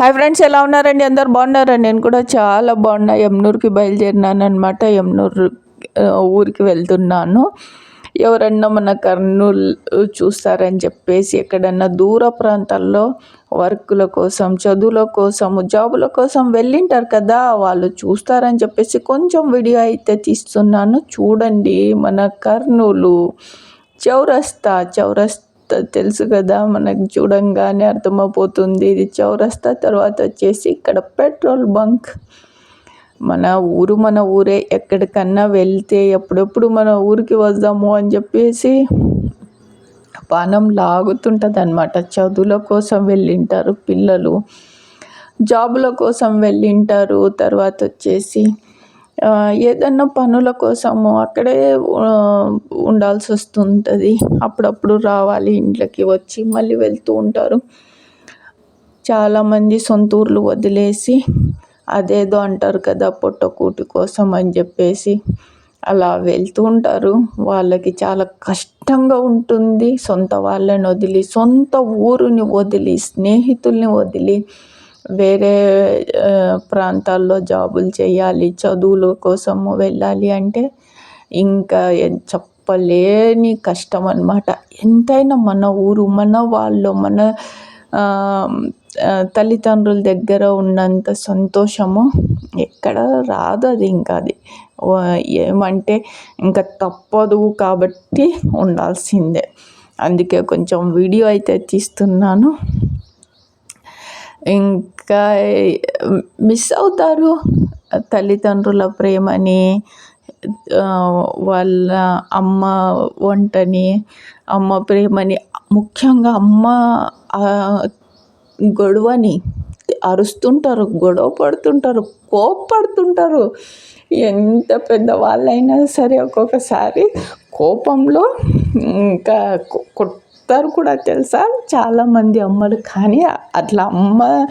Hi friends ఎలా ఉన్నారండి? అందరు బాగున్నారండి? నేను కూడా చాలా బాగున్నా. యమునూరుకి బయలుదేరినాను అనమాట యమునూరు ఊరికి వెళ్తున్నాను. ఎవరన్నా మన కర్నూలు చూస్తారని చెప్పేసి ఎక్కడన్నా దూర ప్రాంతాల్లో వర్కుల కోసం చదువుల కోసం జాబుల కోసం వెళ్ళింటారు కదా వాళ్ళు చూస్తారని చెప్పేసి కొంచెం వీడియో అయితే తీస్తున్నాను. చూడండి మన కర్నూలు చౌరస్తా చౌరస్తా తెలుసు కదా మనకు చూడంగానే అర్థమైపోతుంది ఇది చౌరస్తా తర్వాత వచ్చేసి ఇక్కడ పెట్రోల్ బంక్. మన ఊరు మన ఊరే. ఎక్కడికన్నా వెళ్తే ఎప్పుడెప్పుడు మన ఊరికి వద్దాము అని చెప్పేసి పానం లాగుతుంటుంది అనమాట చదువుల కోసం వెళ్ళింటారు పిల్లలు. జాబుల కోసం వెళ్ళింటారు. తర్వాత వచ్చేసి ఏదన్నా పనుల కోసము అక్కడే ఉండాల్సి వస్తుంటుంది అప్పుడప్పుడు రావాలి ఇంట్లోకి వచ్చి మళ్ళీ వెళ్తూ ఉంటారు. చాలామంది సొంత ఊర్లు వదిలేసి అదేదో అంటారు కదా పొట్టకూటి కోసం అని చెప్పేసి అలా వెళ్తూ ఉంటారు. వాళ్ళకి చాలా కష్టంగా ఉంటుంది. సొంత వాళ్ళని వదిలి సొంత ఊరుని వదిలి స్నేహితుల్ని వదిలి వేరే ప్రాంతాల్లో జాబులు చేయాలి చదువుల కోసము వెళ్ళాలి అంటే ఇంకా చెప్పలేని కష్టం అన్నమాట. ఎంతైనా మన ఊరు మన వాళ్ళు మన తల్లిదండ్రుల దగ్గర ఉన్నంత సంతోషము ఎక్కడ రాదు అది ఇంకా అది. ఏమంటే ఇంకా తప్పదు కాబట్టి ఉండాల్సిందే. అందుకే కొంచెం వీడియో అయితే తీస్తున్నాను. ఇంకా మిస్ అవుతారు. తల్లిదండ్రుల ప్రేమని వాళ్ళ అమ్మ వంటని అమ్మ ప్రేమని ముఖ్యంగా అమ్మ గొడవని అరుస్తుంటారు గొడవ పడుతుంటారు కోప్పడుతుంటారు. ఎంత పెద్దవాళ్ళైనా సరే ఒక్కొక్కసారి కోపంలో ఇంకా కొ- కూడా తెలుసా? చాలామంది అమ్మలు కానీ అట్లా అమ్మ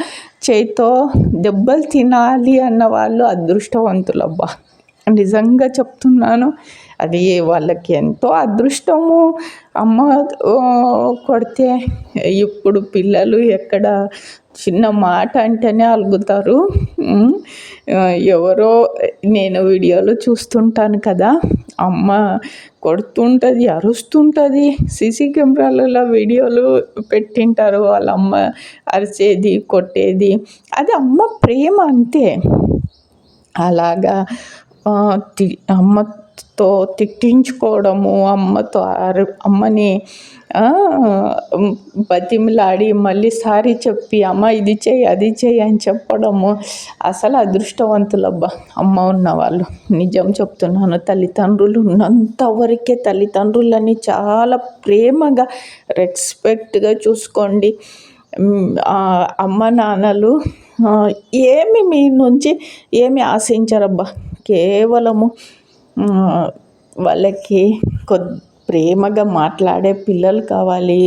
చేతితో దెబ్బలు తినాలి అన్న వాళ్ళు అదృష్టవంతులబ్బా. నిజంగా చెప్తున్నాను అది వాళ్ళకి ఎంతో అదృష్టము. అమ్మ కొడితే ఇప్పుడు పిల్లలు ఎక్కడ చిన్న మాట అంటేనే అలుగుతారు. ఎవరో నేను వీడియోలో చూస్తుంటాను కదా అమ్మ కొడుతుంటుంది అరుస్తుంటుంది. సీసీ కెమెరాలలో వీడియోలు పెట్టింటారు వాళ్ళ అమ్మ అరిచేది కొట్టేది. అది అమ్మ ప్రేమ అంతే. అలాగా అమ్మ తో అమ్మతో తిట్టించుకోవడము అమ్మతో అరు అమ్మని బతిమిలాడి మళ్ళీ సారీ చెప్పి అమ్మ ఇది చేయి అది చేయి అని చెప్పడము. అసలు అదృష్టవంతులబ్బా అమ్మ ఉన్నవాళ్ళు. నిజం చెప్తున్నాను తల్లిదండ్రులు ఉన్నంతవరకే తల్లిదండ్రులని చాలా ప్రేమగా రెస్పెక్ట్గా చూసుకోండి. అమ్మ నాన్నలు ఏమి మీ నుంచి ఏమి ఆశించారబ్బా? కేవలము వాళ్ళకి కొద్ ప్రేమగా మాట్లాడే పిల్లలు కావాలి.